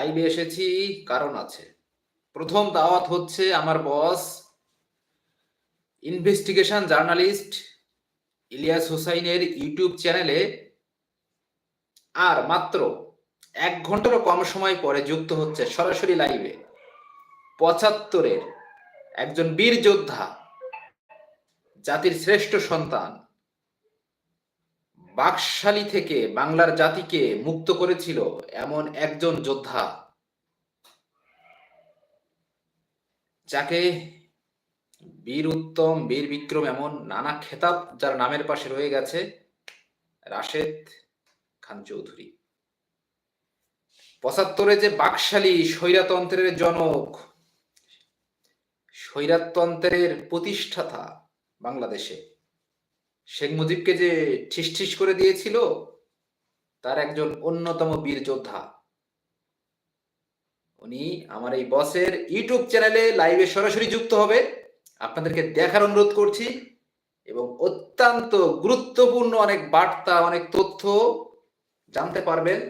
লাইভে এসেছি, কারণ আছে। প্রথম দাওয়াত হচ্ছে আমার বস ইনভেস্টিগেশন জার্নালিস্ট ইলিয়াস হোসাইনের ইউটিউব চ্যানেলে। আর মাত্র এক ঘন্টারও কম সময় পরে যুক্ত হচ্ছে সরাসরি লাইভে পঁচাত্তরের একজন বীর যোদ্ধা, জাতির শ্রেষ্ঠ সন্তান। বাকশালী থেকে বাংলার জাতিকে মুক্ত করেছিল এমন একজন যোদ্ধা। যাকে বীর উত্তম, বীর বিক্রম এমন নানা খেতাব যার নামের পাশে রয়ে গেছে রাশেদ খান চৌধুরী। পঁচাত্তরে যে বাকশালী স্বৈরাতন্ত্রের জনক, স্বৈরাতন্ত্রের প্রতিষ্ঠাতা বাংলাদেশে। শেখ মুজিবকে যে ঠিস ঠিস করে দিয়েছিল, তার একজন অন্যতম বীর যোদ্ধা। উনি আমার এই বসের ইউটিউব চ্যানেলে লাইভে সরাসরি যুক্ত হবে। আপনাদেরকে দেখার অনুরোধ করছি এবং অত্যন্ত গুরুত্বপূর্ণ অনেক বার্তা, অনেক তথ্য জানতে পারবেন।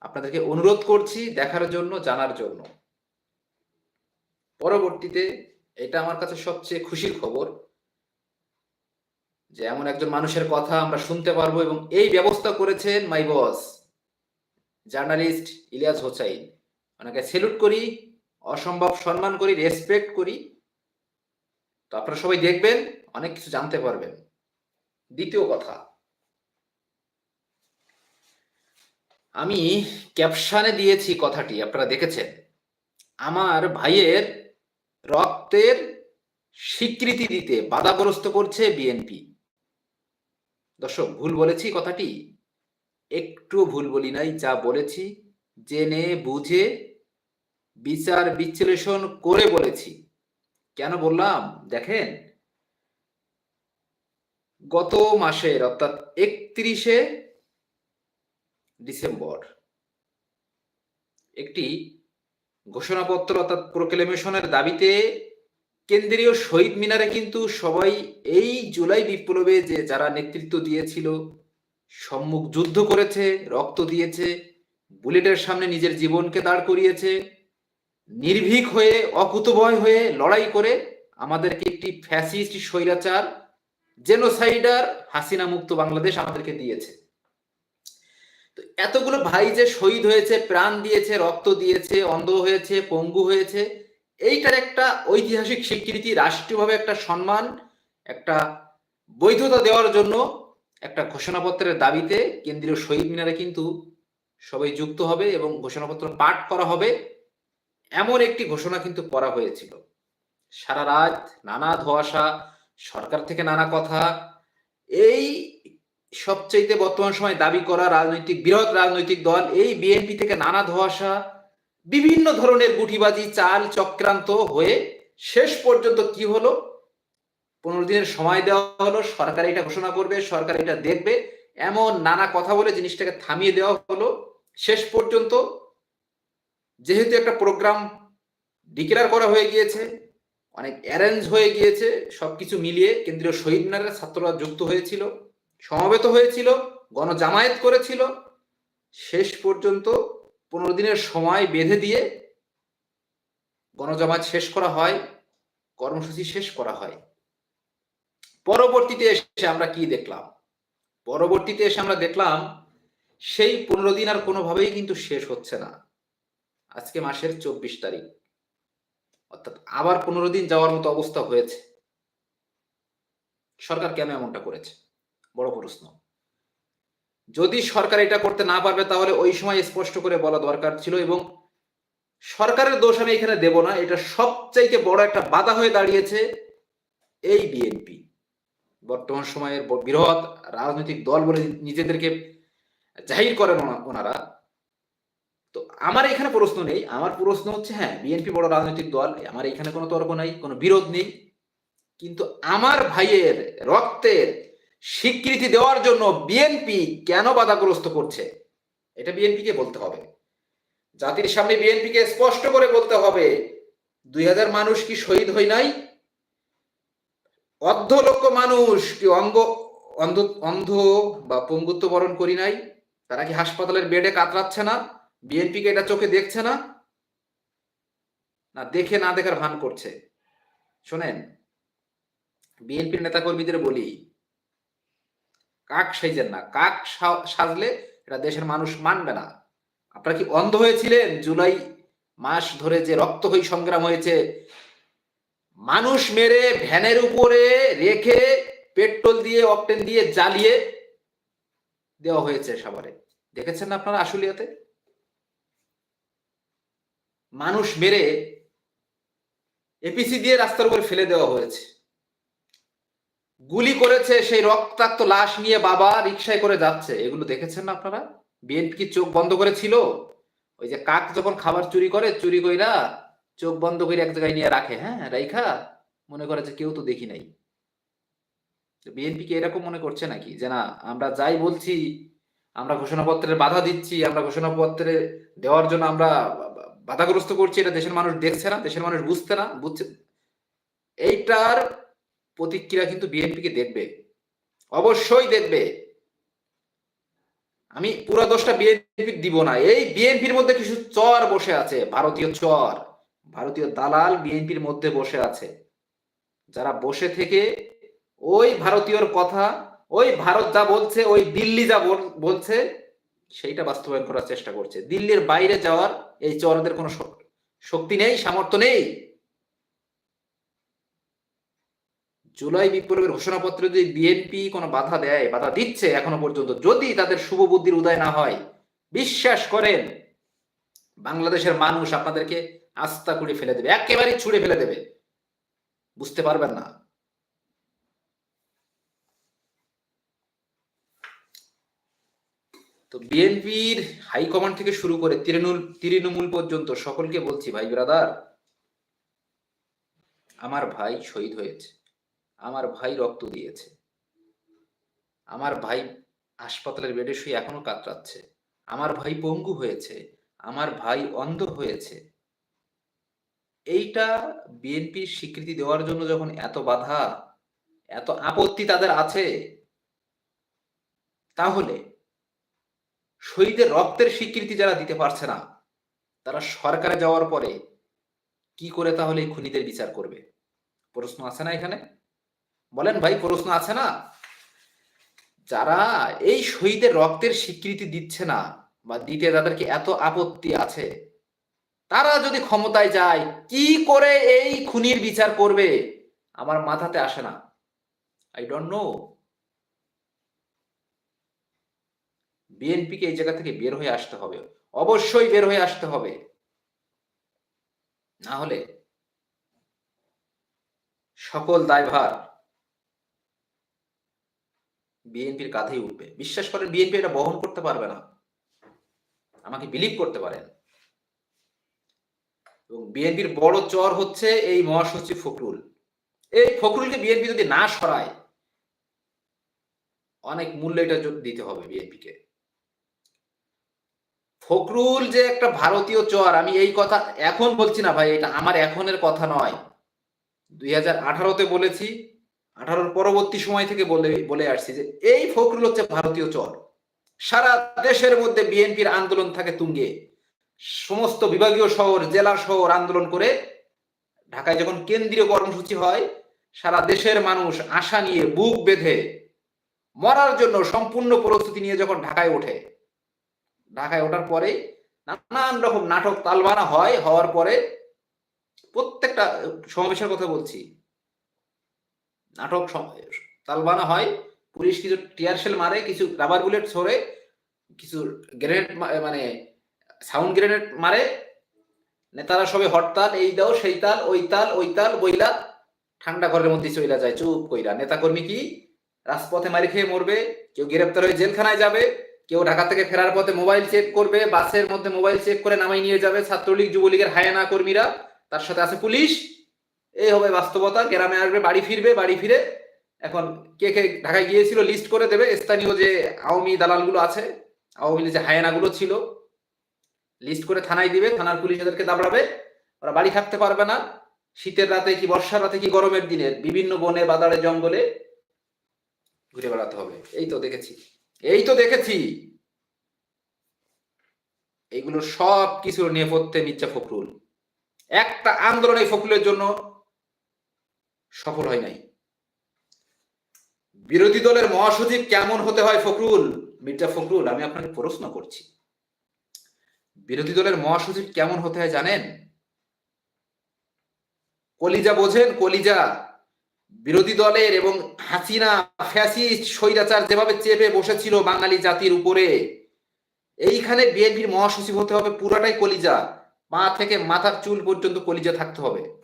আপনাদেরকে অনুরোধ করছি দেখার জন্য, জানার জন্য। পরবর্তীতে এটা আমার কাছে সবচেয়ে খুশির খবর। যে এমন একজন মানুষের কথা আমরা শুনতে পারব এবং এই ব্যবস্থা করেছেন my boss, journalist Ilias Hossain. ওনাকে সেলুট করি, অসম্ভব সম্মান করি রেসপেক্ট করি। তো আপনারা সবাই দেখবেন, অনেক কিছু জানতে পারবেন। দ্বিতীয় কথা, আমি ক্যাপশনে দিয়েছি কথাটি, আপনারা দেখেছেন। আমার ভাইয়ের রক্তের স্বীকৃতি দিতে বাধাগ্রস্ত করছে বিএনপি। দর্শক, ভুল বলেছি কথাটি? একটু ভুল বলি নাই, যা বলেছি, জেনে, বুঝে, বিচার, বিশ্লেষণ করে বলেছি। কেন বললাম? দেখেন, গত মাসের অর্থাৎ একত্রিশে ডিসেম্বর, একটি ঘোষণাপত্র, অর্থাৎ প্রোক্লেমেশনের দাবিতে কেন্দ্রীয় শহীদ মিনারে কিন্তু সবাই এই জুলাই বিপ্লবে যে যারা নেতৃত্ব দিয়েছিল, সম্মুখ যুদ্ধ করেছে, রক্ত দিয়েছে, বুলেটের সামনে নিজের জীবনকে দাঁড় করিয়েছে, নির্ভীক হয়ে, অকুতভয় হয়ে লড়াই করে আমাদেরকে একটি ফ্যাসিস্ট স্বৈরাচার, জেনোসাইডার হাসিনা মুক্ত বাংলাদেশ আমাদেরকে দিয়েছে। তো এতগুলো ভাই যে শহীদ হয়েছে, প্রাণ দিয়েছে, রক্ত দিয়েছে, অন্ধ হয়েছে, পঙ্গু হয়েছে এইটার একটা ঐতিহাসিক স্বীকৃতি, রাষ্ট্রীয়ভাবে একটা সম্মান, একটা বৈধতা দেওয়ার জন্য একটা ঘোষণাপত্রের দাবিতে কেন্দ্রীয় শহীদ মিনারে কিন্তু সবাই যুক্ত হবে এবং ঘোষণাপত্র পাঠ করা হবে। এমন একটি ঘোষণা কিন্তু করা হয়েছিল। সারা রাত নানা ধোয়াশা, সরকার থেকে নানা কথা। এই সবচাইতে বর্তমান সময় দাবি করা রাজনৈতিক, বৃহৎ রাজনৈতিক দল, এই বিএনপি থেকে নানা ধোয়াশা বিভিন্ন ধরনের গুটিবাজি, চাল চক্রান্ত হয়ে শেষ পর্যন্ত কি হলো? পনেরো দিনের সময় দেওয়া হলো, সরকার এটা ঘোষণা করবে, সরকার এটা দেখবে, এমন নানা কথা বলে জিনিসটাকে থামিয়ে দেওয়া হলো। শেষ পর্যন্ত যেহেতু একটা প্রোগ্রাম ডিক্লেয়ার করা হয়ে গিয়েছে, অনেক অ্যারেঞ্জ হয়ে গিয়েছে, সবকিছু মিলিয়ে কেন্দ্রীয় শহীদ মিনারের ছাত্ররা যুক্ত হয়েছিল, সমবেত হয়েছিল, গণজামায়াত করেছিল। শেষ পর্যন্ত পনেরো দিনের সময় বেঁধে দিয়ে গণজামায়াত শেষ করা হয়, কর্মসূচি শেষ করা হয়। পরবর্তীতে এসে আমরা কি দেখলাম? পরবর্তীতে এসে আমরা দেখলাম, সেই পনেরো দিন আর কোনোভাবেই কিন্তু শেষ হচ্ছে না। আজকে মাসের চব্বিশ তারিখ। অর্থাৎ আবার পনেরো দিন যাওয়ার মতো অবস্থা হয়েছে। সরকার কেন এমনটা করেছে? বড় প্রশ্ন। যদি সরকার এটা করতে না পারবে, তাহলে ওই সময় স্পষ্ট করে বলা দরকার ছিল এবং সরকারের দোষ আমি এখানে দেব না। এটা সবচাইতে বড় একটা বাধা হয়ে দাঁড়িয়েছে এই বিএনপি। বর্তমান সময়ের বৃহৎ রাজনৈতিক দল বলে নিজেদেরকে জাহির করেন ওনারা। তো আমার এখানে প্রশ্ন নেই। আমার প্রশ্ন হচ্ছে হ্যাঁ বিএনপি বড় রাজনৈতিক দল, আমার এখানে কোনো তর্ক নাই, কোনো বিরোধ নেই। কিন্তু আমার ভাইয়ের রক্তের স্বীকৃতি দেওয়ার জন্য বিএনপি কেন বাধাগ্রস্ত করছে? এটা বিএনপিকে বলতে হবে। জাতির সামনে বিএনপিকে স্পষ্ট করে বলতে হবে, দুই হাজার মানুষ কি শহীদ হয় নাই? অর্ধ লক্ষ মানুষ কি অঙ্গ, অন্ধ অন্ধ বা পঙ্গুত্ব বরণ করি নাই? তারা কি হাসপাতালের বেডে কাতরাচ্ছে না? বিএনপিকে এটা চোখে দেখছে না? না, দেখে না দেখার ভান করছে। শোনেন বিএনপির নেতাকর্মীদের বলি কাক সাইজেন না, কাক সাজলে এটা দেশের মানুষ মানবে না। আপনারা কি অন্ধ হয়েছিলেন? জুলাই মাস ধরে যে রক্তক্ষয়ী সংগ্রাম হয়েছে, মানুষ মেরে ভ্যানের উপরে রেখে পেট্রোল দিয়ে, অকটেন দিয়ে জ্বালিয়ে দেওয়া হয়েছে সাভারে। দেখেছেন না আপনারা আশুলিয়াতে? মানুষ মেরে এপিসি দিয়ে রাস্তার উপরে ফেলে দেওয়া হয়েছে। গুলি করেছে সেই রক্তাক্ত লাশ নিয়ে বাবা রিক্সায় করে যাচ্ছে। এগুলো দেখেছেন না আপনারা? বিএনপি কি চোখ বন্ধ করেছিল? ওই যে কাক যখন খাবার চুরি করে, চুরি কইরা চোখ বন্ধ করে এক জায়গায় নিয়ে রাখে। হ্যাঁ রাইখা? মনে করে যে কেউ তো দেখি নাই। বিএনপি কি এরকম মনে করছে নাকি? যে না, আমরা যাই বলছি, আমরা ঘোষণাপত্রের বাধা দিচ্ছি, আমরা ঘোষণাপত্রে দেওয়ার জন্য আমরা বাধাগ্রস্ত করছি, এটা দেশের মানুষ দেখছে না, দেশের মানুষ বুঝতে না, বুঝছে। এইটার প্রতিক্রিয়া কিন্তু বিএনপি কে দেখবে। অবশ্যই দেখবে। আমি পুরো দোষটা বিএনপির দিব না। এই বিএনপির মধ্যে কিছু চর বসে আছে, ভারতীয় চর। ভারতীয় দালাল বিএনপির মধ্যে বসে আছে। যারা বসে থেকে ওই ভারতীয়র কথা, ওই ভারত যা বলছে, ওই দিল্লি যা বল- বলছে, সেইটা বাস্তবায়ন করার চেষ্টা করছে। দিল্লির বাইরে যাওয়ার এই চরদের কোনো শক- শক্তি নেই, সামর্থ্য নেই। জুলাই বিপ্লবের ঘোষণাপত্রে যদি বিএনপি কোনো বাধা দেয়, বাধা দিচ্ছে এখনও পর্যন্ত, যদি তাদের শুভ বুদ্ধির উদয় না হয়, বিশ্বাস করেন, বাংলাদেশের মানুষ আপনাদেরকে আস্থা করে ফেলে দেবে, একেবারেই ছুড়ে ফেলে দেবে। বুঝতে পারবেন না? তো বিএনপির হাইকমান্ড থেকে শুরু করে তৃণমূল তৃণমূল পর্যন্ত সকলকে বলছি, ভাই, ব্রাদার, আমার ভাই শহীদ হয়েছে। আমার ভাই রক্ত দিয়েছে। আমার ভাই হাসপাতালের বেডে শুয়ে এখনও কাতরাচ্ছে। আমার ভাই পঙ্গু হয়েছে। আমার ভাই অন্ধ হয়েছে। এইটা বিএনপির স্বীকৃতি দেওয়ার জন্য যখন এত বাধা, এত আপত্তি তাদের আছে, তাহলে শহীদের রক্তের স্বীকৃতি যারা দিতে পারছে না, তারা সরকারে যাওয়ার পরে কি করে তাহলে খুনিদের বিচার করবে? প্রশ্ন আছে না এখানে? বলেন ভাই, প্রশ্ন আছে না? যারা এই শহীদের রক্তের স্বীকৃতি দিচ্ছে না বা দিতে তাদেরকে এত আপত্তি আছে, তারা যদি ক্ষমতায় যায়, কি করে এই খুনির বিচার করবে? আমার মাথাতে আসে না। আই ডোন্ট নো বিএনপিকে এই জায়গা থেকে বের হয়ে আসতে হবে। অবশ্যই বের হয়ে আসতে হবে। না হলে সকল দায়ভার বিএনপির কাঁধেই উঠবে। বিশ্বাস করেন বিএনপি এটা বহন করতে পারবে না। আমাকে বিলিভ করতে পারেন। এবং বিএনপির বড় চর হচ্ছে এই মহাসচিব ফখরুল। এই ফখরুলকে বিএনপি যদি না সরায়, অনেক মূল্য এটা দিতে হবে বিএনপিকে ফখরুল যে একটা ভারতীয় চর, আমি এই কথা এখন বলছি না ভাই, এটা আমার এখনের কথা নয়। দুই হাজার আঠারোতে বলেছি আঠারোর পরবর্তী সময় থেকে বলে বলে আসছি যে এই ফখরুল হচ্ছে ভারতীয় চর। সারা দেশের মধ্যে বিএনপির আন্দোলন থাকে তুঙ্গে। সমস্ত বিভাগীয় শহর, জেলা শহর আন্দোলন করে ঢাকায় যখন কেন্দ্রীয় কর্মসূচি হয়, সারা দেশের মানুষ আশা নিয়ে বুক বেঁধে মরার জন্য সম্পূর্ণ প্রস্তুতি নিয়ে যখন ঢাকায় ওঠে, ঢাকায় ওঠার পরে নানান রকম নাটক তালবানা হয়, হওয়ার পরে প্রত্যেকটা সমাবেশের কথা বলছি। নাটক তালবানা হয়, পুলিশ কিছু টিয়ারশেল মারে, কিছু রাবার বুলেট ছড়ে, কিছু গ্রেনেড মানে সাউন্ড গ্রেনেড মারে, নেতারা সবে হরতাল এই দাও, সেই তাল, ওই তাল ওই তাল, বইলা, ঠান্ডা ঘরের মধ্যে চইলা যায়, চুপ কইরা। নেতাকর্মী কি? রাজপথে মারি খেয়ে মরবে, কেউ গ্রেপ্তার হয়ে জেলখানায় যাবে, কেউ ঢাকা থেকে ফেরার পথে মোবাইল চেক করবে, বাসের মধ্যে মোবাইল চেক করে নামাই নিয়ে যাবে, ছাত্রলীগ, যুবলীগের হায়ানা কর্মীরা, তার সাথে আছে পুলিশ। এই হবে বাস্তবতা, গ্রামে আসবে, বাড়ি ফিরবে, বাড়ি ফিরে এখন কে কে ঢাকায় গিয়েছিল লিস্ট করে দেবে। স্থানীয় যে আওয়ামী দালালগুলো আছে, আওয়ামী যে হায়ানাগুলো ছিল লিস্ট করে থানায় দিবে, থানার পুলিশ ওদেরকে দাবড়াবে। ওরা বাড়ি থাকতে পারবে না। শীতের রাতে কি, বর্ষার রাতে কি, গরমের দিনে বিভিন্ন বনে বাদারে জঙ্গলে ঘুরে বেড়াতে হবে। এই তো দেখেছি। এই তো দেখেছি। এইগুলো সব কিছুর নেপথ্যে মির্জা ফখরুল। একটা আন্দোলন এই ফখরুলের জন্য সফল হয় নাই। বিরোধী দলের মহাসচিব কেমন হতে হয় ফখরুল? মির্জা ফখরুল, আমি আপনাকে প্রশ্ন করছি। বিরোধী দলের মহাসচিব কেমন হতে হয় জানেন? কলিজা বোঝেন, কলিজা। বিরোধী দলের এবং হাসিনা, ফ্যাসিস্ট, স্বৈরাচার যেভাবে চেপে বসেছিল বাঙালি জাতির উপরে, এইখানে বিএনপির মহাসচিব হতে হবে পুরাটাই কলিজা। পা থেকে মাথার চুল পর্যন্ত কলিজা থাকতে হবে।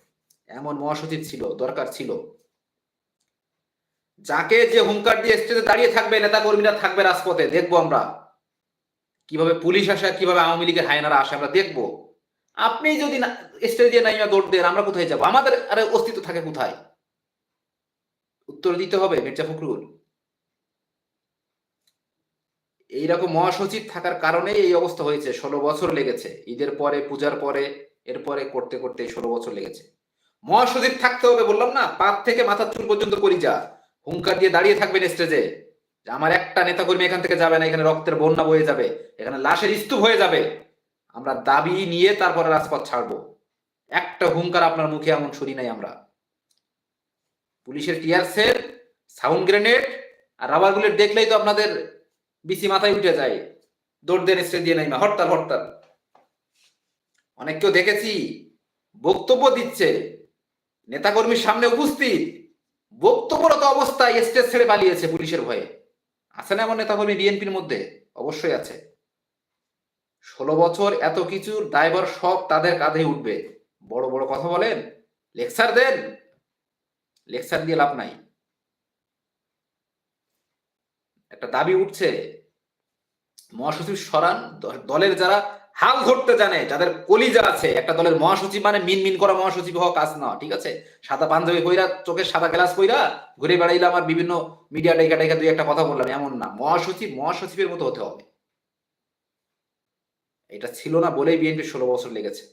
এমন মহাসচিব ছিল, দরকার ছিল। যাকে যে হুঙ্কার দিয়ে স্টেজে দাঁড়িয়ে থাকবে নেতা কর্মীরা থাকবে রাজপথে, দেখব আমরা। কীভাবে পুলিশ আসে, কীভাবে আওয়ামী লীগের হায়নারা আসে, আমরা দেখব। আপনি যদি স্টেজে নাইমা দৌড় দেন, আমরা কোথায় যাব? আমাদের আরে অস্তিত্ব থাকে কোথায়? উত্তর দিতে হবে মির্জা ফখরুল। এইরকম মহাসচিব থাকার কারণে এই অবস্থা হয়েছে। ষোলো বছর লেগেছে। ঈদের পরে, পূজার পরে, এরপরে করতে করতে ষোলো বছর লেগেছে। মহাসচিব থাকতে হবে, বললাম না? পাত থেকে মাথার চুল পর্যন্ত করি যা হুঙ্কার দিয়ে দাঁড়িয়ে থাকবেন স্টেজে। যে আমার একটা নেতাকর্মী এখান থেকে যাবে না, এখানে রক্তের বন্যা বয়ে যাবে, এখানে লাশের স্তূপ হয়ে যাবে। আমরা দাবি নিয়ে তারপরে রাজপথ ছাড়বো। একটা হুঙ্কার আপনার মুখে এমন শুনি নাই আমরা। পুলিশের টিয়ার সেল সাউন্ড গ্রেনেড আর রাবার বুলেট দেখলেই তো আপনাদের বিসি মাথায় উঠে যায়। দৌড় দেন স্টেজ দিয়ে নাই হরতাল হরতাল। অনেককেও দেখেছি, বক্তব্য দিচ্ছে। নেতাকর্মীর সামনে উপস্থিত। বক্তব্যরত অবস্থায় স্টেজ ছেড়ে পালিয়েছে পুলিশের ভয়ে। আছে না এমন নেতাকর্মী বিএনপির মধ্যে? অবশ্যই আছে। ষোলো বছর এত কিছুর দায়ভার সব তাদের কাঁধে উঠবে। বড় বড় কথা বলেন, লেকচার দেন। লেকচার দিয়ে লাভ নাই। একটা দাবি উঠছে, মহাসচিব সরান, দলের যারা হাল ধরতে জানে, যাদের কলিজা আছে। একটা দলের মহাসচিব মানে মিন মিন করা মহাসচিব হওয়া কাজ না, ঠিক আছে? সাদা পাঞ্জাবি কইরা চোখের সাদা গ্লাস কইরা ঘুরে বেড়াইলাম আর বিভিন্ন মিডিয়া ডাইকা ডাইকা দুই একটা কথা বললাম, এমন না। মহাসচিব মহাসচিবের মতো হতে হবে। এটা ছিল না বলেই বিএনপি ষোলো বছর লেগেছে।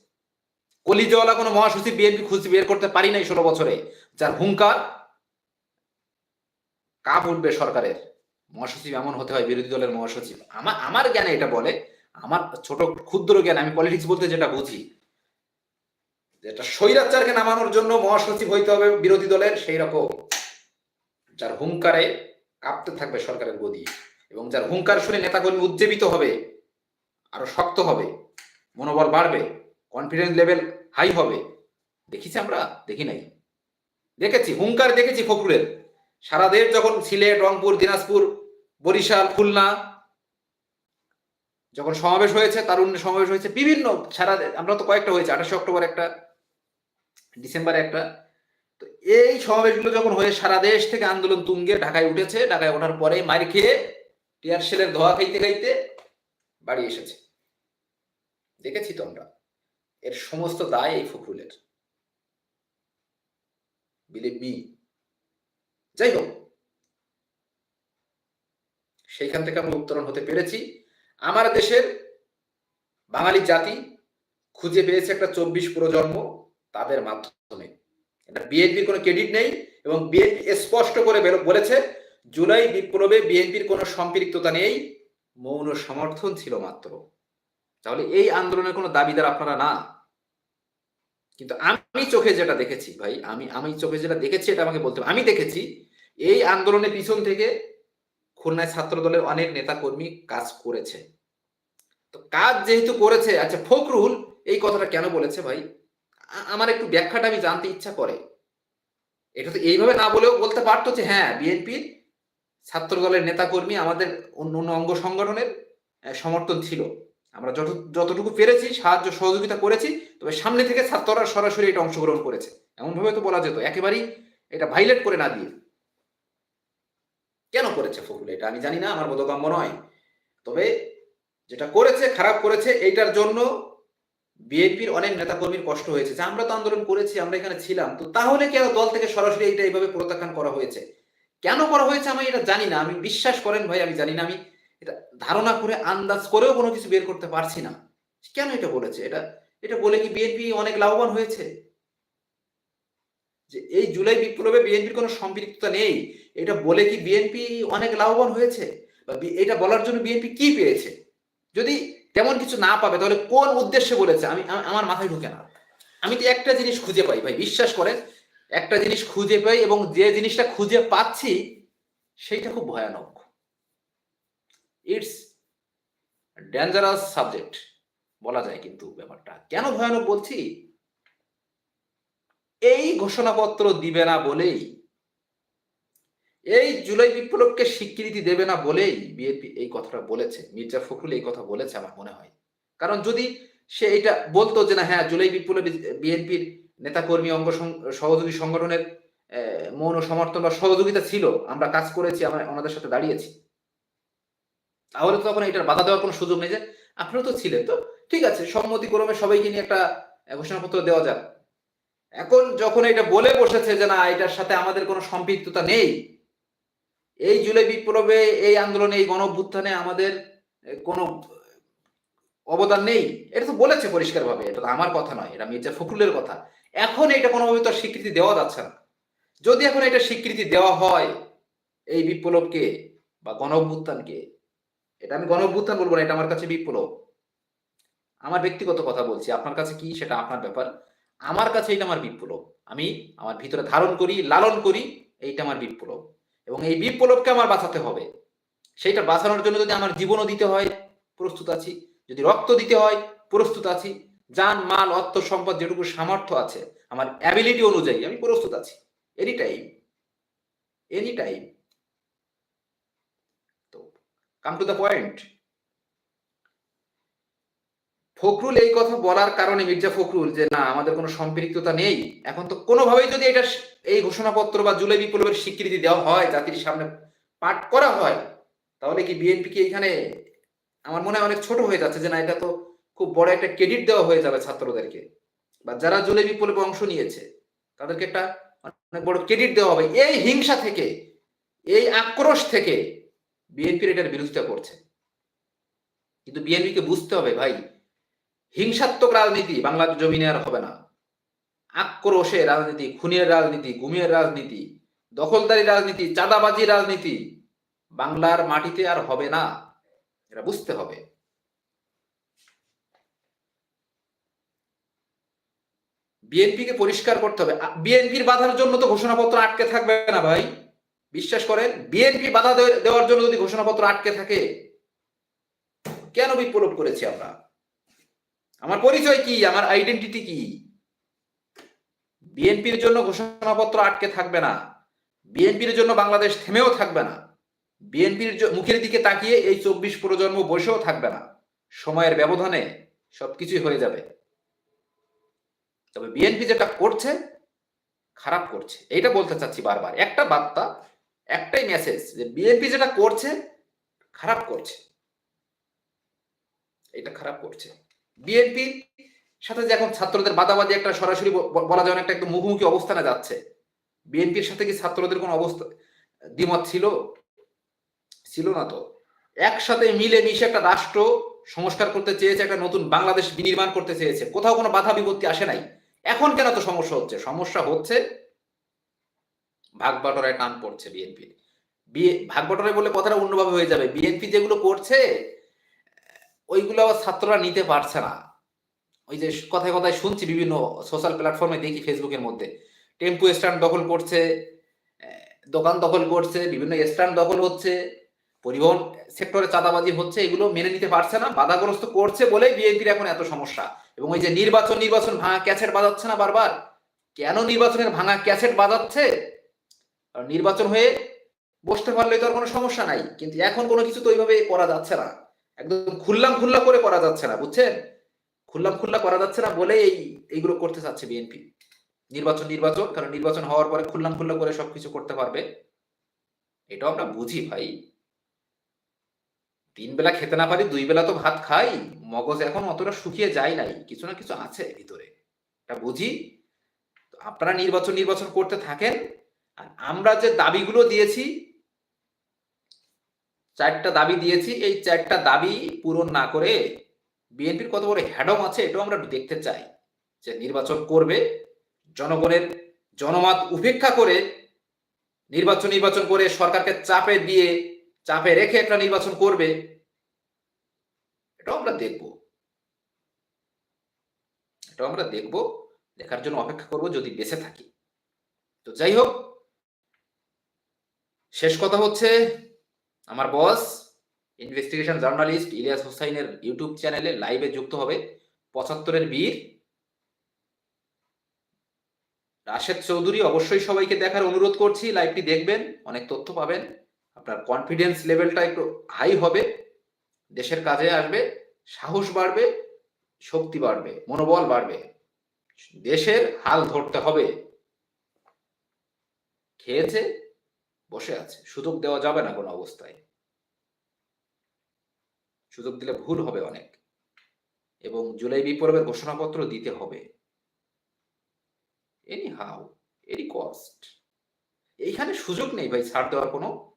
কলিজাওয়ালা কোনো মহাসচিব বিএনপি খুঁজে বের করতে পারি নাই ষোলো বছরে। যার হুঙ্কার, কাপ উঠবে সরকারের। মহাসচিব এমন হতে হয়, বিরোধী দলের মহাসচিব। আমার আমার জ্ঞানে এটা বলে আমার ছোট ক্ষুদ্র জ্ঞান, আমি পলিটিক্স বলতে যেটা বুঝি যেটা স্বৈরাচারকে নামানোর জন্য মহাসচিব হইতে হবে বিরোধী দলের, সেই রকম যার হুঙ্কারে কাঁপতে থাকবে সরকারের গদি। এবং যার হুঙ্কার শুনে নেতাকর্মী উজ্জীবিত হবে, আরও শক্ত হবে, মনোবল বাড়বে কনফিডেন্স লেভেল হাই হবে। দেখিছি আমরা? দেখি নাই। দেখেছি, হুঙ্কার দেখেছি ফখরুলের। সারা দেশ যখন সিলেট, রংপুর, দিনাজপুর, বরিশাল, খুলনা যখন সমাবেশ হয়েছে তারুণ্য সমাবেশ হয়েছে, বিভিন্ন সারা আমরা তো কয়েকটা হয়েছে, আঠাশে অক্টোবর একটা, ডিসেম্বরে একটা। তো এই সমাবেশগুলো যখন হয়ে সারা দেশ থেকে আন্দোলন তুঙ্গে ঢাকায় উঠেছে, ঢাকায় ওঠার পরে মার খেয়ে টিয়ার সেলের ধোয়া খাইতে খাইতে বাড়ি এসেছে। দেখেছি তো আমরা, এর সমস্ত দায় এই ফখরুলের। বিলিভ মি যাই হোক, সেইখান থেকে আমরা উত্তরণ হতে পেরেছি। আমার দেশের বাঙালি জাতি খুঁজে পেয়েছে একটা চব্বিশ প্রজন্ম তাদের মাধ্যমে। এটা বিএনপির কোনো ক্রেডিট নেই এবং বিএনপি স্পষ্ট করে বলেছে, জুলাই বিপ্লবে বিএনপির কোনো সম্পৃক্ততা নেই, মৌন সমর্থন ছিল মাত্র। তাহলে এই আন্দোলনের কোনো দাবিদার আপনারা না। কিন্তু আমি চোখে যেটা দেখেছি, ভাই, আমি আমি চোখে যেটা দেখেছি, এটা আমাকে বলতে আমি দেখেছি, এই আন্দোলনের পিছন থেকে খুলনায় ছাত্র দলের অনেক নেতা কর্মী কাজ করেছে। তো কাজ যেহেতু করেছে আচ্ছা ফখরুল, এই কথাটা কেন বলেছে ভাই? আমার একটু ব্যাখ্যাটা আমি জানতে ইচ্ছা করে। এটা তো এইভাবে না বলেও বলতে পারতো যে হ্যাঁ বিএনপি ছাত্র দলের নেতা কর্মী আমাদের অন্য অন্য অঙ্গ সংগঠনের সমর্থন ছিল। আমরা যত, যতটুকু পেরেছি, সাহায্য সহযোগিতা করেছি, তবে সামনে থেকে ছাত্ররা সরাসরি এটা অংশগ্রহণ করেছে। এমন ভাবে তো বলা যেত, একেবারেই এটা ভাইলেট করে না দিয়ে। কেন করেছে ফখরুল এটা আমি জানি না, আমার বোধগম্য নয়। তবে যেটা করেছে, খারাপ করেছে, এইটার জন্য বিএনপির অনেক নেতাকর্মীর কষ্ট হয়েছে। যে আমরা তো আন্দোলন করেছি, আমরা এখানে ছিলাম। তো তাহলে কেন দল থেকে সরাসরি এইটা এইভাবে প্রত্যাখ্যান করা হয়েছে? কেন করা হয়েছে আমি এটা জানি না। আমি বিশ্বাস করেন ভাই, আমি জানি না। আমি এটা ধারণা করে, আন্দাজ করেও কোনো কিছু বের করতে পারছি না। কেন এটা বলেছে? এটা এটা বলে কি বিএনপি অনেক লাভবান হয়েছে? যে এই জুলাই বিপ্লবে বিএনপির কোনো সম্পৃক্ততা নেই। এটা বলে কি বিএনপি অনেক লাভবান হয়েছে? বা এটা বলার জন্য বিএনপি কি পেয়েছে? যদি তেমন কিছু না পাবে, তাহলে কোন উদ্দেশ্যে বলেছে? আমি আমার মাথায় ঢুকে না। আমি তো একটা জিনিস খুঁজে পাই, ভাই, বিশ্বাস করেন, একটা জিনিস খুঁজে পাই এবং যে জিনিসটা খুঁজে পাচ্ছি, সেইটা খুব ভয়ানক। ইটস ডেঞ্জারাস সাবজেক্ট বলা যায় কিন্তু ব্যাপারটা। কেন ভয়ানক বলছি? এই ঘোষণাপত্র দিবে না বলেই এই জুলাই বিপ্লবকে স্বীকৃতি দেবে না বলেই বিএনপি এই কথাটা বলেছে। মির্জা ফখরুল এই কথা বলেছে আমার মনে হয়। কারণ যদি সে এটা বলতো যে না হ্যাঁ জুলাই বিপ্লবে বিএনপির নেতাকর্মী, অঙ্গ সহযোগী সংগঠনের মৌন সমর্থন বা সহযোগিতা ছিল, আমরা কাজ করেছি, আমরা ওনাদের সাথে দাঁড়িয়েছি। তাহলে তো তখন এটার বাধা দেওয়ার কোনো সুযোগ নেই যে আপনারা তো ছিলেন তো। ঠিক আছে, সম্মতিক্রমে সবাইকে নিয়ে একটা ঘোষণাপত্র দেওয়া যাক। এখন যখন এটা বলে বসেছে যে না, এটার সাথে আমাদের কোনো সম্পৃক্ততা নেই এই জুলাই বিপ্লবে এই আন্দোলনে, এই গণ অভ্যুত্থানে আমাদের কোনো অবদান নেই। এটা তো বলেছে পরিষ্কারভাবে, এটা আমার কথা নয়, এটা মির্জা ফখরুলের কথা। এখন এটা কোনোভাবে তো স্বীকৃতি দেওয়া যাচ্ছে না। যদি এখন এটা স্বীকৃতি দেওয়া হয়, এই বিপ্লবকে বা গণ অভ্যুত্থানকে এটা আমি গণ অভ্যুত্থান বলব না, এটা আমার কাছে বিপ্লব। আমার ব্যক্তিগত কথা বলছি, আপনার কাছে কি, সেটা আপনার ব্যাপার। আমার কাছে এটা আমার বিপ্লব। আমি আমার ভিতরে ধারণ করি, লালন করি, এইটা আমার বিপ্লব। এবং এই বিপ্লবকে আমার বাঁচাতে হবে। সেইটা বাঁচানোর জন্য যদি আমার জীবনও দিতে হয়, প্রস্তুত আছি। যদি রক্ত দিতে হয়, প্রস্তুত আছি। যান, মাল, অর্থ, সম্পদ যেটুকু সামর্থ্য আছে, আমার অ্যাবিলিটি অনুযায়ী আমি প্রস্তুত আছি। এনি টাইম এনি টাইম তো come to the point Fakhrul এই কথা বলার কারণে মির্জা ফখরুল যে, না, আমাদের কোনো সম্পৃক্ততা নেই। এখন তো কোনোভাবেই যদি এটা এই ঘোষণাপত্র বা জুলাই বিপ্লবের স্বীকৃতি দেওয়া হয়, জাতির সামনে পাঠ করা হয়, তাহলে কি বিএনপি কি এখানে, আমার মনে হয় অনেক ছোট হয়ে যাচ্ছে যে, না, এটা তো খুব বড় একটা ক্রেডিট দেওয়া হয়ে যাবে ছাত্রদেরকে। বা যারা জুলাই বিপ্লবে অংশ নিয়েছে, তাদেরকে একটা অনেক বড় ক্রেডিট দেওয়া হবে। এই হিংসা থেকে, এই আক্রোশ থেকে বিএনপির এটার বিরোধিতা করছে। কিন্তু বিএনপিকে বুঝতে হবে, ভাই হিংসাত্মক রাজনীতি বাংলার জমিনে আর হবে না। আক্রোশে রাজনীতি, খুনের রাজনীতি, গুমের রাজনীতি, দখলদারি রাজনীতি চাঁদাবাজি রাজনীতি বাংলার মাটিতে আর হবে না। এটা বুঝতে হবে। বিএনপিকে পরিষ্কার করতে হবে। বিএনপির বাধার জন্য তো ঘোষণাপত্র আটকে থাকবে না ভাই। বিশ্বাস করেন, বিএনপি বাধা দেওয়ার জন্য যদি ঘোষণাপত্র আটকে থাকে, কেন বিপ্লব করেছি আমরা? আমার পরিচয় কি? আমার আইডেন্টিটি কি? বিএনপির জন্য ঘোষণাপত্র আটকে থাকবে না। বিএনপির জন্য বাংলাদেশ থেমেও থাকবে না। বিএনপির মুখের দিকে তাকিয়ে এই চব্বিশ প্রজন্ম বসেও থাকবে না। সময়ের ব্যবধানে সবকিছুই হয়ে যাবে। তবে বিএনপি যেটা করছে, খারাপ করছে। এইটা বলতে চাচ্ছি বারবার। একটা বার্তা, একটাই মেসেজ যে বিএনপি যেটা করছে, খারাপ করছে। এটা খারাপ করছে। বিএনপির সাথে যে এখন ছাত্রদের বাদাবাদি একটা সরাসরি বলা যায় একটা একদম মুখোমুখি অবস্থানে যাচ্ছে। বিএনপির সাথে কি ছাত্রদের কোনো অবস্থা, দ্বিমত ছিল? ছিল না তো। একসাথে মিলে মিশে একটা রাষ্ট্র সংস্কার করতে চেয়েছে, একটা নতুন বাংলাদেশ বিনির্মাণ করতে চেয়েছে। কোথাও কোনো বাধা বিপত্তি আসে নাই। এখন কেন তো সমস্যা হচ্ছে? সমস্যা হচ্ছে ভাগ বাটোরায় টান পড়ছে বিএনপির। ভাগ বাটোরায় বলে কথাটা অন্যভাবে হয়ে যাবে। বিএনপি যেগুলো করছে ওইগুলো আবার ছাত্ররা নিতে পারছে না। ওই যে কথায় কথায় শুনছি বিভিন্ন সোশ্যাল প্ল্যাটফর্মে দেখি ফেসবুকের মধ্যে। টেম্পু স্ট্যান্ড দখল করছে দোকান দখল করছে, বিভিন্ন স্ট্যান্ড দখল হচ্ছে, পরিবহন সেক্টরে চাঁদাবাজি হচ্ছে, এগুলো মেনে নিতে পারছে না, বাধাগ্রস্ত করছে বলেই বিএনপির এখন এত সমস্যা। এবং ওই যে নির্বাচন নির্বাচন ভাঙা ক্যাসেট বাজাচ্ছে না বারবার। কেন নির্বাচনের ভাঙা ক্যাসেট বাজাচ্ছে? নির্বাচন হয়ে বসতে পারলে তো আর কোনো সমস্যা নাই, কিন্তু এখন কোনো কিছু তো ওইভাবে করা যাচ্ছে না। একদম খুল্লাম খুল্লা করে করা যাচ্ছে না, বুঝছেন? খুল্লাম খুল্লা করা যাচ্ছে না বলে এই, এইগুলো করতে চাচ্ছে বিএনপি নির্বাচন নির্বাচন, কারণ নির্বাচন হওয়ার পরে খুল্লাম খুল্লা করে সবকিছু করতে পারবে। এটাও আমরা বুঝি ভাই। তিন বেলা খেতে না পারি, দুই বেলা তো ভাত খাই। মগজ এখন অতটা শুকিয়ে যায় নাই, কিছু না কিছু আছে ভিতরে। এটা বুঝি? আপনারা নির্বাচন নির্বাচন করতে থাকেন, আর আমরা যে দাবিগুলো দিয়েছি চারটা দাবি দিয়েছি। এই চারটা দাবি পূরণ না করে বিএনপির কত বড় হ্যাডম আছে এটাও আমরা দেখতে চাই। যে নির্বাচন করবে, জনগণের জনমত উপেক্ষা করে নির্বাচন নির্বাচন করে সরকারকে চাপে দিয়ে, চাপে রেখে একটা নির্বাচন করবে, এটাও আমরা দেখব। এটাও আমরা দেখব, দেখার জন্য অপেক্ষা করব যদি বেঁচে থাকি। তো যাই হোক, শেষ কথা হচ্ছে আমার বস ইনভেস্টিগেশন জার্নালিস্ট ইলিয়াস হোসাইনের ইউটিউব চ্যানেলে লাইভে যুক্ত হবে। পঁচাত্তরের বীর। রাশেদ চৌধুরী অবশ্যই সবাইকে দেখার অনুরোধ করছি লাইভটি দেখবেন, অনেক তথ্য পাবেন। আপনার কনফিডেন্স লেভেলটা একটু হাই হবে। দেশের কাজে আসবে, সাহস বাড়বে, শক্তি বাড়বে, মনোবল বাড়বে। দেশের হাল ধরতে হবে। খেয়েছে বসে আছে। সুযোগ দেওয়া যাবে না কোনো অবস্থায়। সুযোগ দিলে ভুল হবে অনেক। এবং জুলাই বিপ্লবের ঘোষণাপত্র দিতে হবে। এনি হাউ এনি কস্ট এইখানে সুযোগ নেই ভাই, ছাড় দেওয়ার কোনো।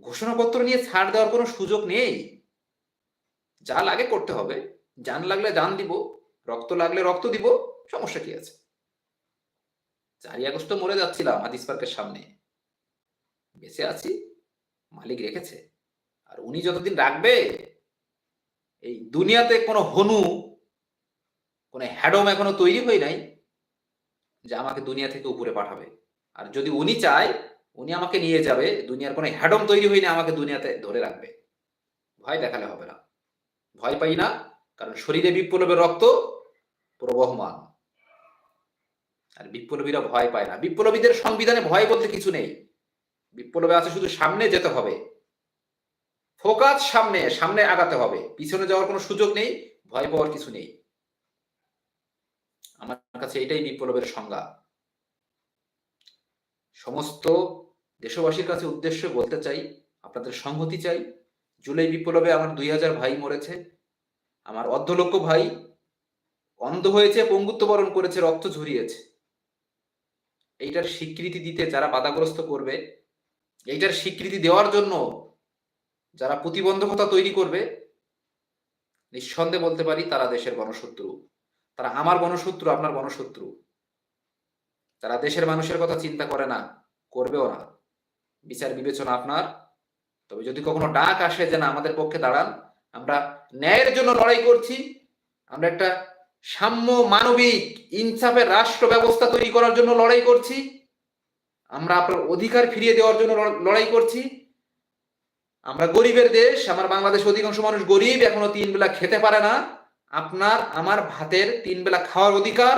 ঘোষণাপত্র নিয়ে ছাড় দেওয়ার কোনো সুযোগ নেই। যা লাগে করতে হবে। জান লাগলে জান দিব, রক্ত লাগলে রক্ত দিব, সমস্যা কি আছে? চারই আগস্ট মরে যাচ্ছিলাম হাদিস পার্কের সামনে। বেঁচে আছি, মালিক রেখেছে। আর উনি যতদিন রাখবে, এই দুনিয়াতে কোনো হনু, কোনো হ্যাডম এখনও তৈরি হয় নাই যে আমাকে দুনিয়া থেকে উপরে পাঠাবে। আর যদি উনি চায়, উনি আমাকে নিয়ে যাবে, দুনিয়ার কোনো হ্যাডম তৈরি হয়নি আমাকে দুনিয়াতে ধরে রাখবে। ভয় দেখালে হবে না। ভয় পাই না, কারণ শরীরে বিপ্লবের রক্ত প্রবহমান। আর বিপ্লবীরা ভয় পায় না। বিপ্লবীদের সংবিধানে ভয় বলতে কিছু নেই। বিপ্লবে আছে শুধু সামনে যেতে হবে। ফোকাস সামনে সামনে আগাতে হবে। পিছনে যাওয়ার কোনো সুযোগ নেই ভয় পাওয়ার কিছু নেই। আমার কাছে এটাই বিপ্লবের সংজ্ঞা। সমস্ত দেশবাসীর কাছে উদ্দেশ্য বলতে চাই, আপনাদের সংহতি চাই। জুলাই বিপ্লবে আমার দুই হাজার ভাই মরেছে। আমার অর্ধলক্ষ ভাই অন্ধ হয়েছে, পঙ্গুত্ব বরণ করেছে, রক্ত ঝরিয়েছে। এইটার স্বীকৃতি দিতে যারা বাধাগ্রস্ত করবে এইটার স্বীকৃতি দেওয়ার জন্য যারা প্রতিবন্ধকতা তৈরি করবে, নিঃসন্দেহে বলতে পারি তারা দেশের গণশত্রু। তারা আমার গণশত্রু, আপনার গণশত্রু। তারা দেশের মানুষের কথা চিন্তা করে না, করবেও না। বিচার বিবেচনা আপনার। তবে যদি কখনো ডাক আসে যে না, আমাদের পক্ষে দাঁড়ান, আমরা ন্যায়ের জন্য লড়াই করছি, আমরা একটা সাম্য মানবিক ইনসাফের রাষ্ট্র ব্যবস্থা তৈরি করার জন্য লড়াই করছি আমরা আপনার অধিকার ফিরিয়ে দেওয়ার জন্য লড়াই করছি। আমরা গরিবের দেশ, আমার বাংলাদেশ অধিকাংশ মানুষ গরিব, এখনও তিন বেলা খেতে পারে না। আপনার, আমার ভাতের তিন বেলা খাওয়ার অধিকার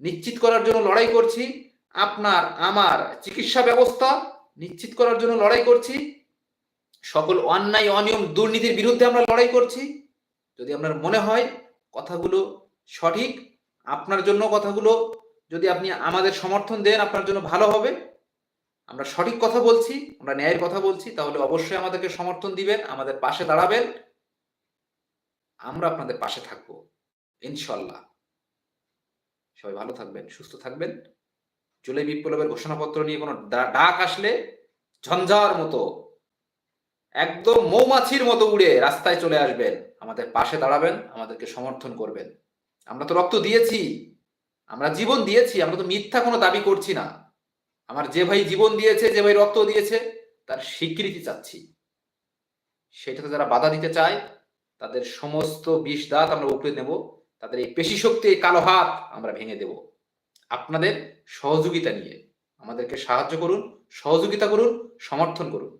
নিশ্চিত করার জন্য লড়াই করছি। আপনার, আমার চিকিৎসা ব্যবস্থা নিশ্চিত করার জন্য লড়াই করছি। সকল অন্যায়, অনিয়ম, দুর্নীতির বিরুদ্ধে আমরা লড়াই করছি। যদি আপনার মনে হয় কথাগুলো সঠিক, আপনার জন্য কথাগুলো যদি আপনি আমাদের সমর্থন দেন আপনার জন্য ভালো হবে, আমরা সঠিক কথা বলছি, আমরা ন্যায়ের কথা বলছি, তাহলে অবশ্যই আমাদেরকে সমর্থন দিবেন, আমাদের পাশে দাঁড়াবেন, আমরা আপনাদের পাশে থাকব ইনশাল্লাহ সবাই ভালো থাকবেন, সুস্থ থাকবেন। জুলাই বিপ্লবের ঘোষণাপত্র নিয়ে কোনো ডাক আসলে ঝঞ্ঝার মতো, একদম মৌমাছির মতো উড়ে রাস্তায় চলে আসবেন, আমাদের পাশে দাঁড়াবেন, আমাদেরকে সমর্থন করবেন। আমরা তো রক্ত দিয়েছি। আমরা জীবন দিয়েছি, আমরা তো মিথ্যা কোনো দাবি করছি না। আমার যে ভাই জীবন দিয়েছে, যে ভাই রক্ত দিয়েছে, তার স্বীকৃতি চাচ্ছি। সেটাতে যারা বাধা দিতে চায়, তাদের সমস্ত বিষ দাঁত আমরা উপরে নেব, তাদের এই পেশি শক্তি, এই কালো হাত আমরা ভেঙে দেব। আপনাদের সহযোগিতা নিয়ে আমাদেরকে সাহায্য করুন, সহযোগিতা করুন, সমর্থন করুন।